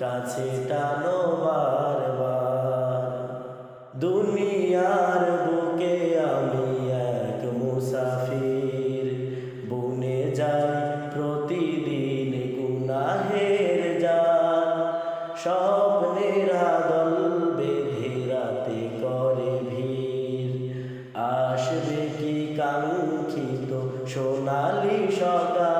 কাছে টানো বারবার। দুনিয়ার বুকে আমি এক মুসাফির। বুনে যাই প্রতিদিন গুনাহের যান স্বপ্নের আদল বেঁধে রাতে করে ভিড়। আসবে কি কাঙ্ক্ষিত সোনালি সকাল?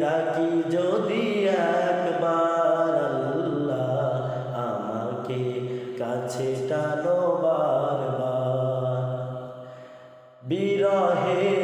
ডাকি যদি একবার আল্লাহ আমাকে কাছে টানো বারবার। বিরহের